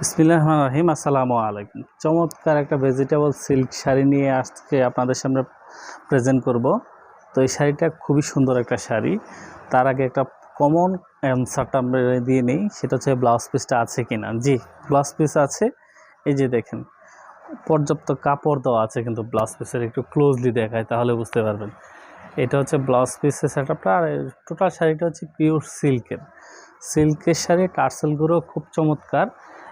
বিসমিল্লাহ রহমান রহিম আসসালামু আলাইকুম। চমৎকার একটা ভেজিটেবল সিল্ক শাড়ি নিয়ে আজকে আপনাদের সামনে প্রেজেন্ট করব। তো এই শাড়িটা খুবই সুন্দর একটা শাড়ি। তার আগে একটা কমন অ্যান্সারটা আমরা দিয়ে নিই, সেটা হচ্ছে ব্লাউজ পিসটা আছে কি না জি ব্লাউজ পিস আছে। এই যে দেখেন, পর্যাপ্ত কাপড় দেওয়া আছে কিন্তু ব্লাউজ পিসের একটু ক্লোজলি দেখায় তাহলে বুঝতে পারবেন। এটা হচ্ছে ব্লাউজ পিসের সেটআপটা আর টোটাল শাড়িটা হচ্ছে পিওর সিল্কের সিল্কের শাড়ি টার্সেলগুলো খুব চমৎকার।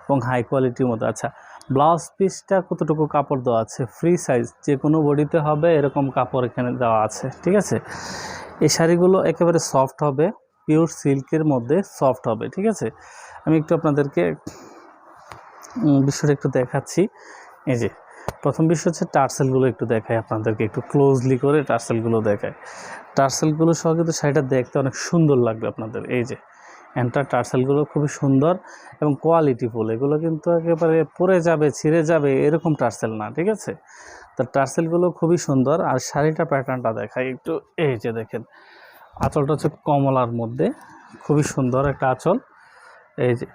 এবং হাই কোয়ালিটির মধ্যে আচ্ছা ব্লাউজ পিসটা কতটুকু কাপড় দেওয়া আছে? ফ্রি সাইজ যে কোনো বডিতে হবে এরকম কাপড় এখানে দেওয়া আছে, ঠিক আছে? এই শাড়িগুলো একেবারে সফট হবে পিওর সিল্কের মধ্যে সফট হবে, ঠিক আছে? আমি একটু আপনাদেরকে বিষয়টা একটু দেখাচ্ছি। এই যে, প্রথম বিষয় হচ্ছে টার্সেলগুলো একটু দেখায় আপনাদেরকে, একটু ক্লোজলি করে টার্সেলগুলো দেখায় টার্সেলগুলো সহ কিন্তু শাড়িটা দেখতে অনেক সুন্দর লাগবে আপনাদের, এই যে। এন্টার টার্সেলগুলো খুবই সুন্দর এবং কোয়ালিটিফুল। এগুলো কিন্তু একেবারে পরে যাবে, ছিঁড়ে যাবে এরকম টার্সেল না, ঠিক আছে? তো টার্সেলগুলো খুবই সুন্দর আর শাড়িটা প্যাটার্নটা দেখায় একটু। এই যে দেখেন, আঁচলটা হচ্ছে কমলার মধ্যে, খুবই সুন্দর একটা আঁচল। এই যে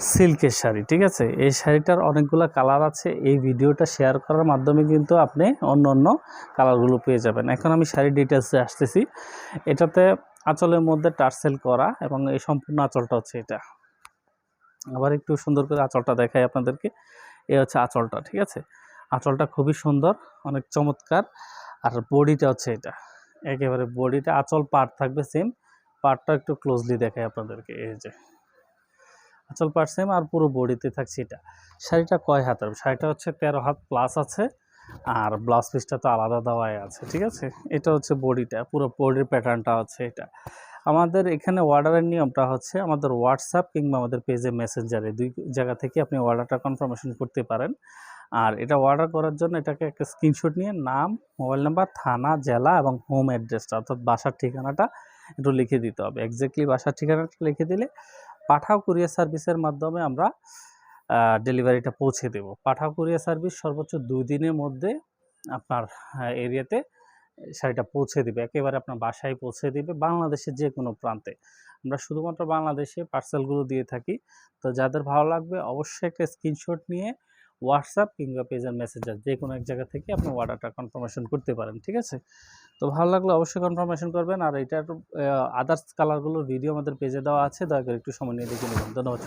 সিল্কের শাড়ি, ঠিক আছে? এই শাড়িটার অনেকগুলো কালার আছে। এই ভিডিওটা শেয়ার করার মাধ্যমে কিন্তু আপনি অন্য অন্য কালারগুলো পেয়ে যাবেন। এখন আমি শাড়ির ডিটেলসে আসতেছি। এটাতে আঁচলের মধ্যে টার্সেল করা এবং এই সম্পূর্ণ আঁচলটা হচ্ছে এটা। আবার একটু সুন্দর করে আঁচলটা দেখাই আপনাদেরকে। এ হচ্ছে আঁচলটা, ঠিক আছে? আঁচলটা খুবই সুন্দর, অনেক চমৎকার। আর বডিটা হচ্ছে এটা। একেবারে বডিটা, আঁচল পার্ট থাকবে সেম পার্টটা একটু ক্লোজলি দেখাই আপনাদেরকে, এই যে। আঁচল পার্ট সেম আর পুরো বডিতে থাকছে এটা। শাড়িটা কয় হাতের? শাড়িটা হচ্ছে তেরো হাত প্লাস আছে আর ব্লাউজ পিসটা তো আলাদা দেওয়াই আছে, ঠিক আছে? এটা হচ্ছে বডিটা, পুরো বডির প্যাটার্নটা হচ্ছে এটা। আমাদের এখানে অর্ডারের নিয়মটা হচ্ছে আমাদের হোয়াটসঅ্যাপ কিংবা আমাদের পেজে মেসেঞ্জারে দুই জায়গা থেকে আপনি অর্ডারটা কনফার্মেশন করতে পারেন। আর এটা অর্ডার করার জন্য এটাকে একটা স্ক্রিনশট নিয়ে নাম মোবাইল নাম্বার থানা, জেলা এবং হোম অ্যাড্রেসটা অর্থাৎ বাসার ঠিকানাটা একটু লিখে দিতে হবে। এক্স্যাক্টলি বাসার ঠিকানাটা লিখে দিলে পাঠাও কুরিয়ার সার্ভিসের মাধ্যমে আমরা ডেলিভারিটা পৌঁছে দেব। পাঠাও কুরিয়ার সার্ভিস সর্বোচ্চ দুই দিনের মধ্যে আপনার এরিয়াতে শাড়িটা পৌঁছে দিবে। একেবারে আপনার বাসায় পৌঁছে দিবে বাংলাদেশের যে কোনো প্রান্তে। আমরা শুধুমাত্র বাংলাদেশে পার্সেলগুলো দিয়ে থাকি। তো যাদের ভালো লাগবে অবশ্যই একটা স্ক্রিনশট নিয়ে হোয়াটসঅ্যাপ কিংবা পেজের মেসেঞ্জার যে কোনো এক জায়গা থেকে আপনি অর্ডারটা কনফার্মেশন করতে পারেন, ঠিক আছে? তো ভালো লাগলে অবশ্যই কনফার্মেশন করবেন আর এটার আদার্স কালারগুলোর ভিডিও আমাদের পেজে দেওয়া আছে, দয়া করে একটু সময় নিয়ে দেখে নেবেন। ধন্যবাদ